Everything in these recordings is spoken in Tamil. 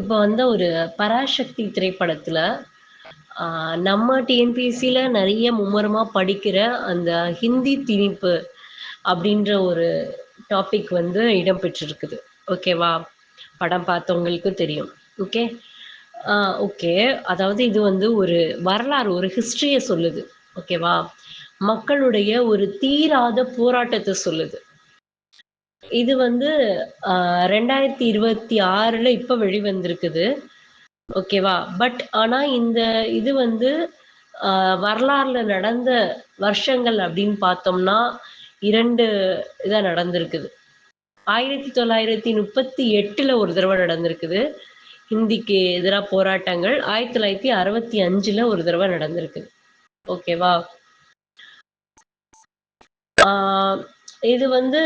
இப்போ வந்து ஒரு பராசக்தி திரைப்படத்துல நம்ம டிஎன்பிஎஸ்சியில நிறைய மும்முரமா படிக்கிற அந்த ஹிந்தி திணிப்பு அப்படின்ற ஒரு டாபிக் வந்து இடம்பெற்றிருக்குது. ஓகேவா படம் பார்த்தவங்களுக்கு தெரியும். ஓகே ஓகே அதாவது இது வந்து ஒரு வரலாறு ஒரு ஹிஸ்டரியை சொல்லுது. ஓகேவா மக்களுடைய ஒரு தீராத போராட்டத்தை சொல்லுது. இது வந்து ஆஹ் ரெண்டாயிரத்தி இருபத்தி ஆறுல இப்ப வெளிவந்திருக்குது. ஓகேவா? பட் ஆனா இந்த இது வந்து ஆஹ் வரலாறுல நடந்த வருஷங்கள் அப்படின்னு பார்த்தோம்னா இரண்டு இதா நடந்திருக்குது. ஆயிரத்தி தொள்ளாயிரத்தி முப்பத்தி எட்டுல ஒரு தடவை நடந்திருக்குது. ஹிந்திக்கு எதிராக போராட்டங்கள். ஆயிரத்தி தொள்ளாயிரத்தி அறுபத்தி அஞ்சுல ஒரு தடவை நடந்திருக்குது. ஓகேவா? ஆஹ் இது வந்து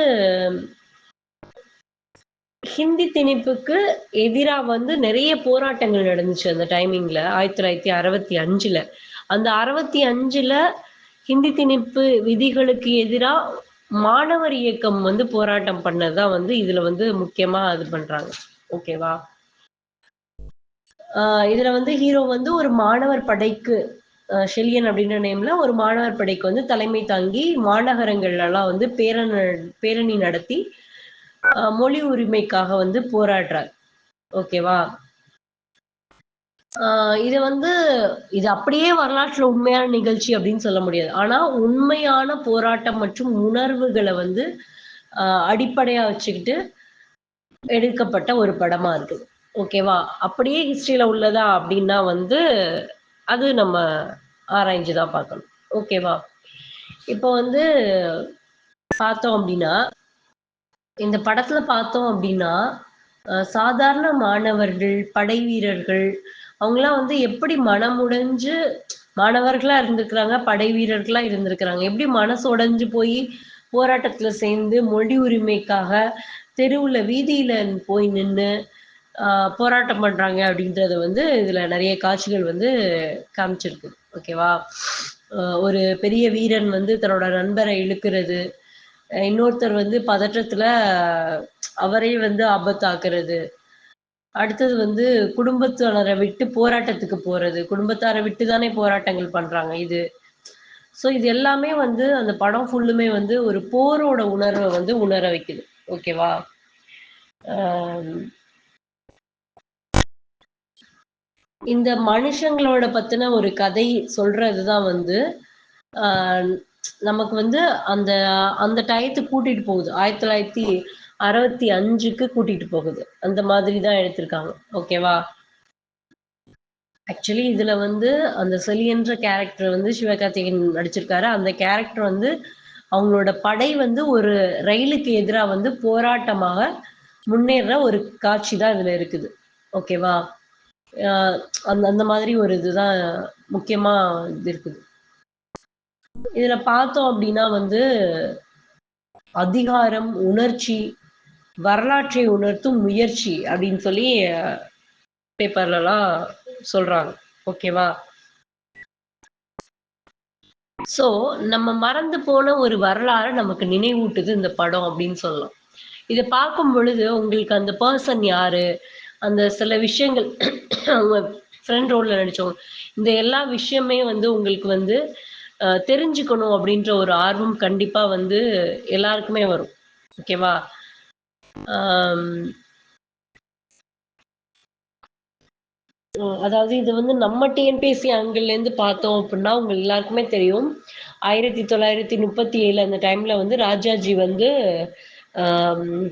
ஹிந்தி திணிப்புக்கு எதிரா வந்து நிறைய போராட்டங்கள் நடந்துச்சு அந்த டைமிங்ல ஆயிரத்தி தொள்ளாயிரத்தி அறுபத்தி அஞ்சுல. அந்த அறுபத்தி அஞ்சுல ஹிந்தி திணிப்பு விதிகளுக்கு எதிரா மாணவர் இயக்கம் வந்து போராட்டம் பண்ணதுதான் வந்து இதுல வந்து முக்கியமா இது பண்றாங்க. ஓகேவா ஆஹ் இதுல வந்து ஹீரோ வந்து ஒரு மாணவர் படைக்கு ஆஹ் ஷெல்லியன் அப்படின்ற நேம்ல ஒரு மாணவர் படைக்கு வந்து தலைமை தாங்கி மாநகரங்கள்ல எல்லாம் வந்து பேரணி பேரணி நடத்தி மொழி உரிமைக்காக வந்து போராடுறார் ஓகேவா? ஆஹ் இது வந்து இது அப்படியே வரலாற்றுல உண்மையான நிகழ்ச்சி அப்படின்னு சொல்ல முடியாது. ஆனா உண்மையான போராட்டம் மற்றும் உணர்வுகளை வந்து ஆஹ் அடிப்படையா வச்சுக்கிட்டு எடுக்கப்பட்ட ஒரு படமா இருக்கு. ஓகேவா? அப்படியே ஹிஸ்டரியில உள்ளதா அப்படின்னா வந்து அது நம்ம ஆராய்ஞ்சுதான் பார்க்கணும். ஓகேவா? இப்போ வந்து பார்த்தோம் அப்படின்னா இந்த படத்துல பார்த்தோம் அப்படின்னா சாதாரண மாணவர்கள் படை வீரர்கள் அவங்களாம் வந்து எப்படி மனமுடைஞ்சு மாணவர்களா இருந்திருக்கிறாங்க படை வீரர்களா இருந்திருக்கிறாங்க? எப்படி மனசு உடைஞ்சு போய் போராட்டத்துல சேர்ந்து மொழி உரிமைக்காக தெருவுல வீதியில போய் நின்று போராட்டம் பண்றாங்க அப்படின்றத வந்து இதுல நிறைய காட்சிகள் வந்து காமிச்சிருக்கு. ஓகேவா? ஒரு பெரிய வீரன் வந்து தன்னோட நண்பரை இழுக்கிறது இன்னொருத்தர் வந்து பதற்றத்துல அவரே வந்து ஆபத்தாக்குறது. அடுத்தது வந்து குடும்பத்தினரை விட்டு போராட்டத்துக்கு போறது. குடும்பத்தாரை விட்டு தானே போராட்டங்கள் பண்றாங்க இது. ஸோ இது எல்லாமே வந்து அந்த படம் ஃபுல்லுமே வந்து ஒரு போரோட உணர்வை வந்து உணர வைக்குது. ஓகேவா இந்த மனுஷங்களோட பத்தின ஒரு கதை சொல்றதுதான் வந்து ஆஹ் நமக்கு வந்து அந்த அந்த டயத்துக்கு கூட்டிட்டு போகுது. ஆயிரத்தி தொள்ளாயிரத்தி அறுபத்தி அஞ்சுக்கு கூட்டிட்டு போகுது. அந்த மாதிரி தான் எடுத்திருக்காங்க. ஓகேவா ஆக்சுவலி இதுல வந்து அந்த செலியன்ற கேரக்டர் வந்து சிவகார்த்திகேயன் நடிச்சிருக்காரு. அந்த கேரக்டர் வந்து அவங்களோட படை வந்து ஒரு ரயிலுக்கு எதிராக வந்து போராட்டமாக முன்னேற ஒரு காட்சி தான் இதுல இருக்குது. ஓகேவா அந்த அந்த மாதிரி ஒரு இதுதான் முக்கியமா இது இருக்குது. இதுல பார்த்தோம் அப்படின்னா வந்து அதிகாரம் உணர்ச்சி வரலாற்றை உணர்த்தும் முயற்சி அப்படின்னு சொல்லி பேப்பர்லலாம் சொல்றாங்க. ஓகேவா சோ நம்ம மறந்து போன ஒரு வரலாறு நமக்கு நினைவூட்டுது இந்த படம் அப்படின்னு சொல்லலாம். இதை பார்க்கும் பொழுது உங்களுக்கு அந்த பர்சன் யாரு? அந்த சில விஷயங்கள் அவங்க ஃப்ரெண்ட் ரோல்ல நடிச்சவங்க இந்த எல்லா விஷயமே வந்து உங்களுக்கு வந்து தெரிஞ்சுக்கணும் அப்படின்ற ஒரு ஆர்வம் கண்டிப்பா வந்து எல்லாருக்குமே வரும். ஓகேவா? அதாவது இது வந்து நம்ம டிஎன்பிஎஸ்சி ஆங்கிள் இருந்து பார்த்தோம் அப்படின்னா உங்க எல்லாருக்குமே தெரியும். ஆயிரத்தி தொள்ளாயிரத்தி முப்பத்தி ஏழு அந்த டைம்ல வந்து ராஜாஜி வந்து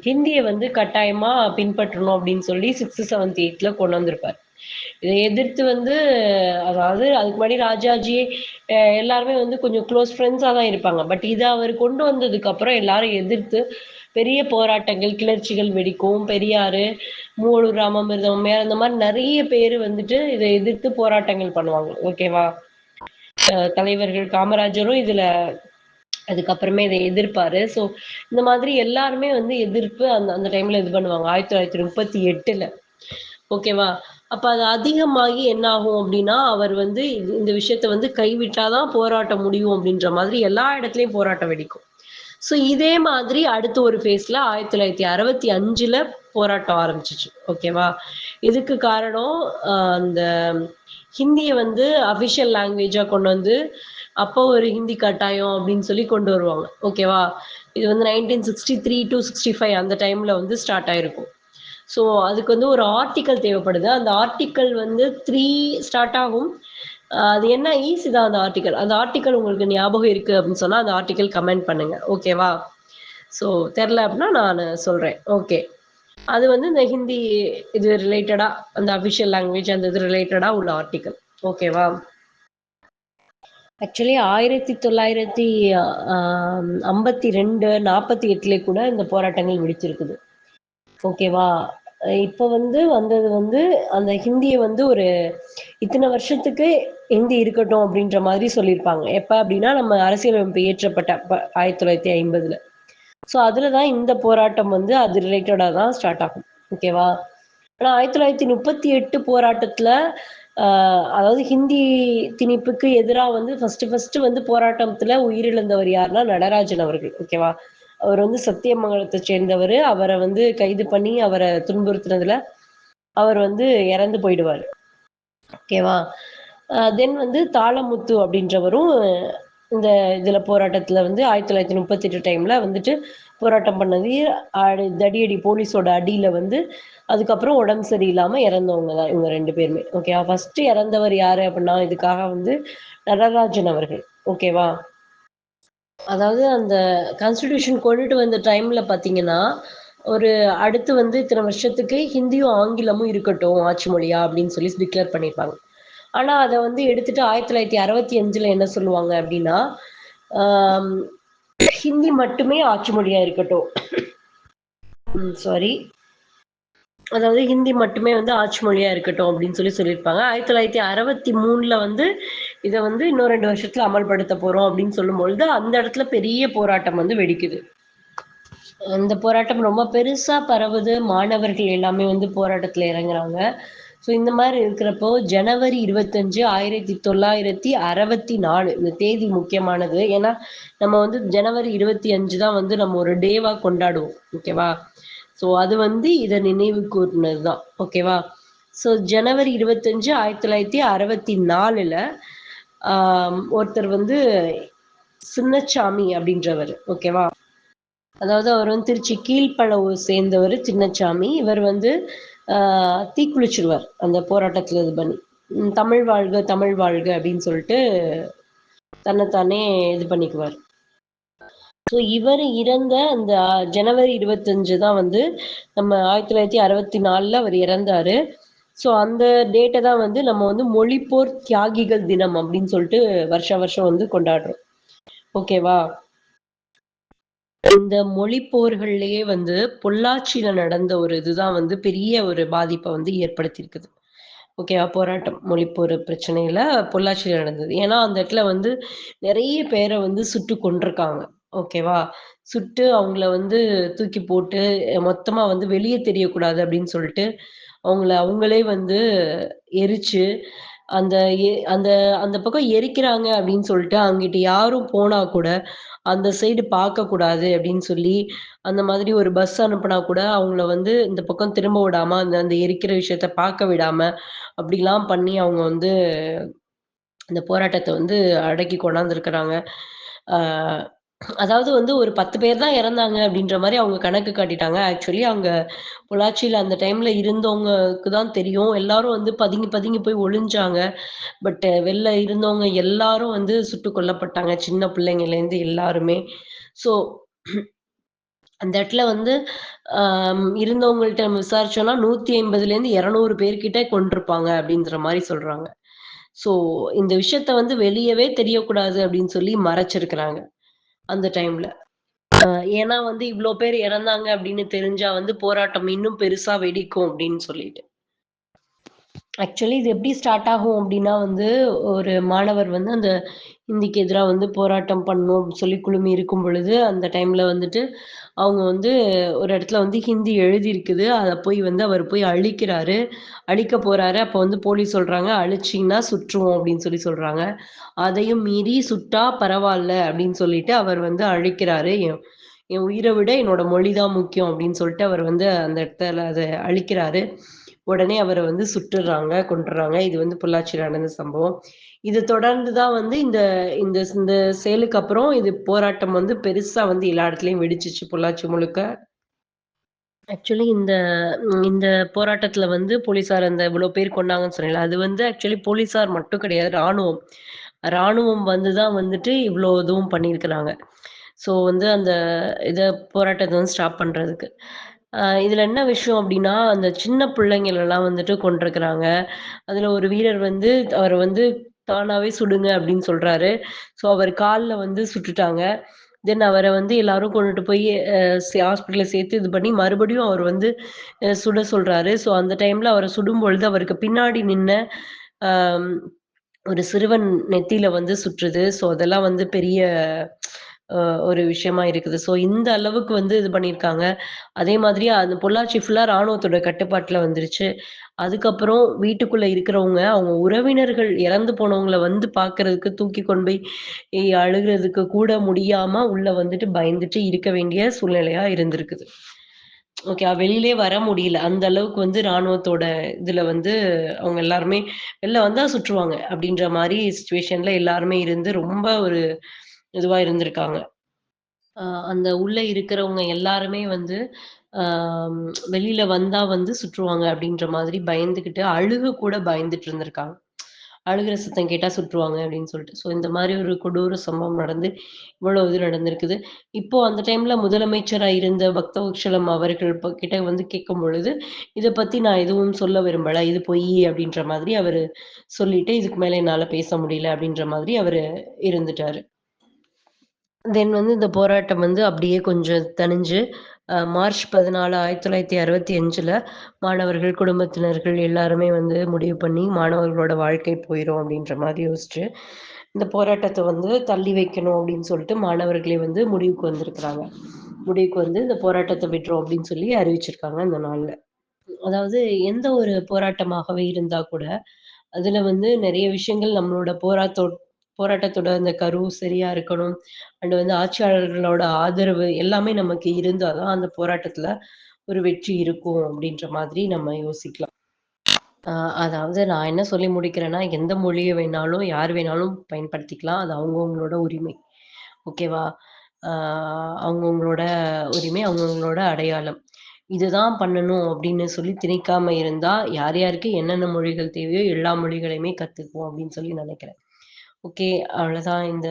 ஹிந்தியை வந்து கட்டாயமா பின்பற்றணும் அப்படின்னு சொல்லி சிக்ஸ்த் செவன்த் எயிட்ல கொண்டு வந்திருப்பார். இதை எதிர்த்து வந்து அதாவது அதுக்கு முன்னாடி ராஜாஜி எல்லாருமே வந்து கொஞ்சம் க்ளோஸ் ஃப்ரெண்ட்ஸாக தான் இருப்பாங்க. பட் இதை அவர் கொண்டு வந்ததுக்கு அப்புறம் எல்லாரும் எதிர்த்து பெரிய போராட்டங்கள் கிளர்ச்சிகள் வெடிக்கும். பெரியாரு மூலூர் ராமமிருதம் மேல அந்த மாதிரி நிறைய பேர் வந்துட்டு இதை எதிர்த்து போராட்டங்கள் பண்ணுவாங்க. ஓகேவா தலைவர்கள் காமராஜரும் இதுல அதுக்கப்புறமே இதை எதிர்ப்பாரு. ஸோ இந்த மாதிரி எல்லாருமே வந்து எதிர்ப்பு அந்த அந்த டைம்ல இது பண்ணுவாங்க. ஆயிரத்தி தொள்ளாயிரத்தி முப்பத்தி எட்டுல. ஓகேவா அப்ப அது அதிகமாகி என்ன ஆகும் அப்படின்னா அவர் வந்து இந்த விஷயத்த வந்து கைவிட்டாதான் போராட்டம் முடியும் அப்படின்ற மாதிரி எல்லா இடத்துலயும் போராட்டம் வெடிக்கும். ஸோ இதே மாதிரி அடுத்த ஒரு ஃபேஸ்ல ஆயிரத்தி தொள்ளாயிரத்தி அறுபத்தி அஞ்சுல போராட்டம் ஆரம்பிச்சிச்சு. ஓகேவா இதுக்கு காரணம் அந்த ஹிந்தியை வந்து அஃபிஷியல் லாங்குவேஜாக கொண்டு வந்து அப்போ ஒரு ஹிந்தி கட்டாயம் அப்படின்னு சொல்லி கொண்டு வருவாங்க. ஓகேவா இது வந்து nineteen sixty three to sixty five அந்த டைமில் வந்து ஸ்டார்ட் ஆயிருக்கும். ஸோ அதுக்கு வந்து ஒரு ஆர்டிக்கல் தேவைப்படுது. அந்த ஆர்டிக்கல் வந்து த்ரீ ஸ்டார்ட் ஆகும். அது என்ன? ஈஸி தான் அந்த ஆர்டிக்கல் அந்த ஆர்டிக்கல் உங்களுக்கு ஞாபகம் இருக்கு அப்படின்னு சொன்னால் அந்த ஆர்டிக்கல் கமெண்ட் பண்ணுங்க. ஓகேவா ஸோ தெரில அப்படின்னா நான் சொல்கிறேன் ஓகே அது வந்து இந்த ஹிந்தி இது ரிலேட்டடாக அந்த அஃபிஷியல் லாங்குவேஜ் அந்த இது ரிலேட்டடாக உள்ள ஆர்டிக்கல் ஓகேவா ஆக்சுவலி ஆயிரத்தி தொள்ளாயிரத்தி ஐம்பத்தி ரெண்டு நாற்பத்தி எட்டுல கூட இந்த போராட்டங்கள் வெடிச்சிருக்குது ஓகேவா இப்போ வந்து வந்தது வந்து அந்த ஹிந்தியை வந்து ஒரு இத்தனை வருஷத்துக்கு ஹிந்தி இருக்கட்டும் அப்படின்ற மாதிரி சொல்லியிருப்பாங்க. எப்ப அப்படின்னா நம்ம அரசியலமைப்பு ஏற்றப்பட்ட ஆயிரத்தி தொள்ளாயிரத்தி ஐம்பதுல. ஸோ அதுல தான் இந்த போராட்டம் வந்து அது ரிலேட்டடாக தான் ஸ்டார்ட் ஆகும். ஓகேவா ஆனா ஆயிரத்தி தொள்ளாயிரத்தி முப்பத்தி எட்டு போராட்டத்துல அதாவது ஹிந்தி திணிப்புக்கு எதிராக வந்து ஃபர்ஸ்ட் ஃபர்ஸ்ட் வந்து போராட்டத்துல உயிரிழந்தவர் யாருன்னா நடராஜன் அவர்கள். ஓகேவா அவர் வந்து சத்தியமங்கலத்தை சேர்ந்தவர். அவரை வந்து கைது பண்ணி அவரை துன்புறுத்தினதுல அவர் வந்து இறந்து போயிடுவார். ஓகேவா தென் வந்து தாளமுத்து அப்படின்றவரும் இந்த இதில் போராட்டத்தில் வந்து ஆயிரத்தி தொள்ளாயிரத்தி முப்பத்தி எட்டு டைமில் வந்துட்டு போராட்டம் பண்ணது. அடி தடியடி போலீஸோட அடியில் வந்து அதுக்கப்புறம் உடம்பு சரியில்லாமல் இறந்தவங்க தான் இவங்க ரெண்டு பேருமே. ஓகேவா ஃபர்ஸ்ட் இறந்தவர் யார் அப்படின்னா இதுக்காக வந்து நடராஜன் அவர்கள். ஓகேவா அதாவது அந்த கான்ஸ்டிடியூஷன் கொண்டுட்டு வந்த டைம்ல பாத்தீங்கன்னா ஒரு அடுத்து வந்து இத்தனை வருஷத்துக்கு ஹிந்தியும் ஆங்கிலமும் இருக்கட்டும் ஆட்சி மொழியா அப்படின்னு சொல்லி டிக்ளேர் பண்ணியிருப்பாங்க ஆனா அதை வந்து எடுத்துட்டு ஆயிரத்தி தொள்ளாயிரத்தி அறுபத்தி அஞ்சுல என்ன சொல்லுவாங்க அப்படின்னா ஹிந்தி மட்டுமே ஆட்சி மொழியா இருக்கட்டும். சாரி அதாவது ஹிந்தி மட்டுமே வந்து ஆட்சி மொழியா இருக்கட்டும் அப்படின்னு சொல்லி சொல்லியிருப்பாங்க. ஆயிரத்தி தொள்ளாயிரத்தி அறுபத்தி மூணுல வந்து இதை வந்து இன்னும் ரெண்டு வருஷத்துல அமல்படுத்த போறோம் அப்படின்னு சொல்லும் பொழுது அந்த இடத்துல பெரிய போராட்டம் வந்து வெடிக்குது. அந்த போராட்டம் ரொம்ப பெருசா பரவுது. மாணவர்கள் எல்லாமே வந்து போராட்டத்துல இறங்குறாங்க. ஸோ இந்த மாதிரி இருக்கிறப்போ ஜனவரி இருபத்தஞ்சு ஆயிரத்தி தொள்ளாயிரத்தி அறுபத்தி நாலு இந்த தேதி முக்கியமானது. ஏன்னா நம்ம வந்து ஜனவரி இருபத்தி அஞ்சு தான் வந்து நம்ம ஒரு டேவா கொண்டாடுவோம். ஓகேவா ஸோ அது வந்து இதை நினைவு கூர்னது தான் ஓகேவா ஸோ ஜனவரி இருபத்தஞ்சு ஆயிரத்தி தொள்ளாயிரத்தி அறுபத்தி நாலுல ஒருத்தர் வந்து சின்னச்சாமி அப்படின்றவர் ஓகேவா? அதாவது அவர் வந்து திருச்சி கீழ்ப்பளவு சேர்ந்தவர் சின்னச்சாமி. இவர் வந்து தீக்குளிச்சிருவார் அந்த போராட்டத்துல இது பண்ணி. தமிழ் வாழ்க தமிழ் வாழ்க அப்படின்னு சொல்லிட்டு தன்னைத்தானே இது பண்ணிக்குவார். ஸோ இவர் இறந்த அந்த ஜனவரி இருபத்தஞ்சு தான் வந்து நம்ம ஆயிரத்தி தொள்ளாயிரத்தி அறுபத்தி நாலில் அவர் இறந்தாரு. ஸோ அந்த டேட்டை தான் வந்து நம்ம வந்து மொழிப்போர் தியாகிகள் தினம் அப்படின்னு சொல்லிட்டு வருஷ வருஷம் வந்து கொண்டாடுறோம். ஓகேவா இந்த மொழி போர்கள்லயே வந்து பொள்ளாச்சியில நடந்த ஒரு இதுதான் வந்து பெரிய ஒரு பாதிப்பை வந்து ஏற்படுத்தியிருக்குது. ஓகேவா போராட்டம் மொழிப்போர் பிரச்சனையில பொள்ளாச்சியில நடந்தது. ஏன்னா அந்த இடத்துல வந்து நிறைய பேரை வந்து சுட்டு கொண்டிருக்காங்க ஓகேவா சுட்டு அவங்கள வந்து தூக்கி போட்டு மொத்தமா வந்து வெளியே தெரியக்கூடாது அப்படின்னு சொல்லிட்டு அவங்கள அவங்களே வந்து எரிச்சு அந்த அந்த அந்த பக்கம் எரிக்கிறாங்க அப்படின்னு சொல்லிட்டு அங்கிட்டு யாரும் போனா கூட அந்த சைடு பார்க்க கூடாது அப்படின்னு சொல்லி அந்த மாதிரி ஒரு பஸ் அனுப்புனா கூட அவங்கள வந்து இந்த பக்கம் திரும்ப விடாம அந்த அந்த எரிக்கிற விஷயத்த பார்க்க விடாம அப்படிலாம் பண்ணி அவங்க வந்து இந்த போராட்டத்தை வந்து அடக்கி கொண்டாந்துருக்கிறாங்க. ஆஹ் அதாவது வந்து ஒரு பத்து பேர் தான் இறந்தாங்க அப்படின்ற மாதிரி அவங்க கணக்கு காட்டிட்டாங்க. ஆக்சுவலி அவங்க பொள்ளாச்சியில அந்த டைம்ல இருந்தவங்களுக்கு தான் தெரியும். எல்லாரும் வந்து பதுங்கி பதுங்கி போய் ஒளிஞ்சாங்க. பட் வெளில இருந்தவங்க எல்லாரும் வந்து சுட்டு கொல்லப்பட்டாங்க. சின்ன பிள்ளைங்கள்ல இருந்து எல்லாருமே. ஸோ அந்த இடத்துல வந்து ஆஹ் இருந்தவங்கள்ட்ட நம்ம விசாரிச்சோம்னா நூத்தி ஐம்பதுல இருந்து இருநூறு பேர்கிட்ட கொண்டிருப்பாங்க அப்படின்ற மாதிரி சொல்றாங்க. ஸோ இந்த விஷயத்த வந்து வெளியவே தெரியக்கூடாது அப்படின்னு சொல்லி மறைச்சிருக்கிறாங்க. அந்த டைம்ல ஏன்னா வந்து இவ்வளோ பேர் இறந்தாங்க அப்படின்னு தெரிஞ்சா வந்து போராட்டம் இன்னும் பெருசா வெடிக்கும் அப்படின்னு சொல்லிட்டு. ஆக்சுவலி இது எப்படி ஸ்டார்ட் ஆகும் அப்படின்னா வந்து ஒரு மாணவர் வந்து அந்த ஹிந்திக்கு எதிராக வந்து போராட்டம் பண்ணும் அப்படின்னு சொல்லி குழுமி இருக்கும் பொழுது அந்த டைம்ல வந்துட்டு அவங்க வந்து ஒரு இடத்துல வந்து ஹிந்தி எழுதியிருக்குது. அதை போய் வந்து அவர் போய் அழிக்கிறாரு. அழிக்க போறாரு. அப்போ வந்து போலீஸ் சொல்றாங்க அழிச்சிங்கன்னா சுற்றுவோம் அப்படின்னு சொல்லி சொல்றாங்க. அதையும் மீறி சுட்டா பரவாயில்ல அப்படின்னு சொல்லிட்டு அவர் வந்து அழிக்கிறாரு. என் உயிரை விட என்னோட மொழி தான் முக்கியம் அப்படின்னு சொல்லிட்டு அவர் வந்து அந்த இடத்துல அதை அழிக்கிறாரு. உடனே அவரை வந்து சுட்டுறாங்க கொண்டுறாங்க இது வந்து பொள்ளாச்சியில் நடந்த சம்பவம். இது தொடர்ந்து தான் வந்து இந்த இந்த இந்த செயலுக்கு அப்புறம் இது போராட்டம் வந்து பெருசா வந்து எல்லா இடத்துலயும் வெடிச்சிச்சு பொள்ளாச்சி முழுக்க. ஆக்சுவலி இந்த இந்த போராட்டத்துல வந்து போலீஸார் அந்த இவ்வளவு பேர் கொண்டாங்கன்னு சொன்னீங்களா அது வந்து ஆக்சுவலி போலீசார் மட்டும் கிடையாது ராணுவம் ராணுவம் வந்துதான் வந்துட்டு இவ்வளோ இதுவும் பண்ணியிருக்கிறாங்க. ஸோ வந்து அந்த இதை போராட்டத்தை வந்து ஸ்டாப் பண்ணுறதுக்கு இதில் என்ன விஷயம் அப்படின்னா அந்த சின்ன பிள்ளைங்களெல்லாம் வந்துட்டு கொண்டிருக்கிறாங்க அதில் ஒரு வீரர் வந்து அவரை வந்து தானாவே சுடுங்க அப்படின்னு சொல்கிறாரு ஸோ அவர் காலில் வந்து சுட்டுட்டாங்க. தென் அவரை வந்து எல்லாரும் கொண்டுட்டு போய் ஹாஸ்பிட்டலில் சேர்த்து இது பண்ணி மறுபடியும் அவர் வந்து சுட சொல்கிறாரு ஸோ அந்த டைமில் அவரை சுடும் பொழுது அவருக்கு பின்னாடி நின்ன ஒரு சிறுவன் நெத்தியில வந்து சுற்றுது. ஸோ அதெல்லாம் வந்து பெரிய ஒரு விஷயமா இருக்குது. ஸோ இந்த அளவுக்கு வந்து இது பண்ணியிருக்காங்க. அதே மாதிரி அந்த பொள்ளாச்சி ஃபுல்லாக ராணுவத்தோட கட்டுப்பாட்டில் வந்துருச்சு. அதுக்கப்புறம் வீட்டுக்குள்ள இருக்கிறவங்க அவங்க உறவினர்கள் இறந்து போனவங்கள வந்து பாக்குறதுக்கு தூக்கி கொண்டு போய் அழுகிறதுக்கு கூட முடியாம உள்ள வந்துட்டு பயந்துட்டு இருக்க வேண்டிய சூழ்நிலையா இருந்திருக்குது. ஓகே வெளியிலே வர முடியல. அந்த அளவுக்கு வந்து ராணுவத்தோட இதுல வந்து அவங்க எல்லாருமே வெளில வந்தா சுற்றுவாங்க அப்படின்ற மாதிரி சுச்சுவேஷன்ல எல்லாருமே இருந்து ரொம்ப ஒரு இதுவா இருந்திருக்காங்க. அந்த உள்ள இருக்கிறவங்க எல்லாருமே வந்து வெளியில வந்தா வந்து சுற்றுவாங்க அப்படின்ற மாதிரி பயந்துகிட்டு அழுக கூட பயந்துட்டு இருந்திருக்காங்க. அழுகிற சத்தம் கேட்டா சுற்றுவாங்க அப்படின்னு சொல்லிட்டு. ஸோ இந்த மாதிரி ஒரு கொடூர சம்பவம் நடந்து இவ்வளவு இது நடந்திருக்குது. இப்போ அந்த டைம்ல முதலமைச்சராக இருந்த பக்தவக்ஷலம் அவர்கள் கிட்ட வந்து கேட்கும் பொழுது இதை பத்தி நான் எதுவும் சொல்ல விரும்பல இது பொய் அப்படின்ற மாதிரி அவரு சொல்லிட்டு இதுக்கு மேல என்னால பேச முடியல அப்படின்ற மாதிரி அவரு இருந்துட்டாரு. தென் வந்து இந்த போராட்டம் வந்து அப்படியே கொஞ்சம் தணிஞ்சு மார்ச் பதினாலு ஆயிரத்தி தொள்ளாயிரத்தி அறுபத்தி அஞ்சுல மாணவர்கள் குடும்பத்தினர்கள் எல்லாருமே வந்து முடிவு பண்ணி மாணவர்களோட வாழ்க்கை போயிடும் அப்படின்ற மாதிரி யோசிச்சு இந்த போராட்டத்தை வந்து தள்ளி வைக்கணும் அப்படின்னு சொல்லிட்டு மாணவர்களே வந்து முடிவுக்கு வந்திருக்கிறாங்க. முடிவுக்கு வந்து இந்த போராட்டத்தை விட்டுரும் அப்படின்னு சொல்லி அறிவிச்சிருக்காங்க இந்த நாள்ல. அதாவது எந்த ஒரு போராட்டமாகவே இருந்தா கூட அதுல வந்து நிறைய விஷயங்கள் நம்மளோட போராட்டோ போராட்டத்தோட அந்த கரு சரியா இருக்கணும். அண்ட் வந்து ஆட்சியாளர்களோட ஆதரவு எல்லாமே நமக்கு இருந்தாதான் அந்த போராட்டத்துல ஒரு வெற்றி இருக்கும் அப்படின்ற மாதிரி நம்ம யோசிக்கலாம். அதாவது நான் என்ன சொல்லி முடிக்கிறேன்னா எந்த மொழியை வேணாலும் யார் வேணாலும் பயன்படுத்திக்கலாம். அது அவங்கவுங்களோட உரிமை. ஓகேவா? அவங்கவுங்களோட உரிமை அவங்கவுங்களோட அடையாளம். இதுதான் பண்ணணும் அப்படின்னு சொல்லி திணிக்காம இருந்தா யார் யாருக்கு என்னென்ன மொழிகள் தேவையோ எல்லா மொழிகளையுமே கத்துக்குவோம் அப்படின்னு சொல்லி நினைக்கிறேன். ஓகே. அவ்வளோதான் இந்த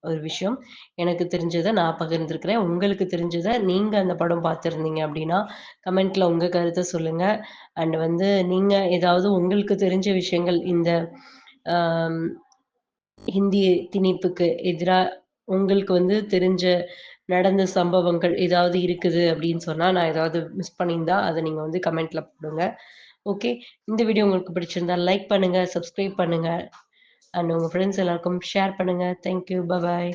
ஒரு விஷயம். எனக்கு தெரிஞ்சதை நான் பகிர்ந்துருக்கிறேன். உங்களுக்கு தெரிஞ்சதை நீங்க அந்த படம் பார்த்துருந்தீங்க அப்படின்னா, கமெண்ட்ல உங்க கருத்தை சொல்லுங்க. அண்ட் வந்து நீங்க ஏதாவது உங்களுக்கு தெரிஞ்ச விஷயங்கள் இந்த ஹிந்தி திணிப்புக்கு எதிராக உங்களுக்கு வந்து தெரிஞ்ச நடந்த சம்பவங்கள் ஏதாவது இருக்குது அப்படின்னு சொன்னா, நான் ஏதாவது மிஸ் பண்ணியிருந்தா, அதை நீங்க வந்து கமெண்ட்ல போடுங்க. ஓகே. இந்த வீடியோ உங்களுக்கு பிடிச்சிருந்தா லைக் பண்ணுங்க, சப்ஸ்கிரைப் பண்ணுங்க. அண்ட் உங்கள் ஃப்ரெண்ட்ஸ் எல்லாருக்கும் ஷேர் பண்ணுங்கள் தேங்க்யூ பபாய்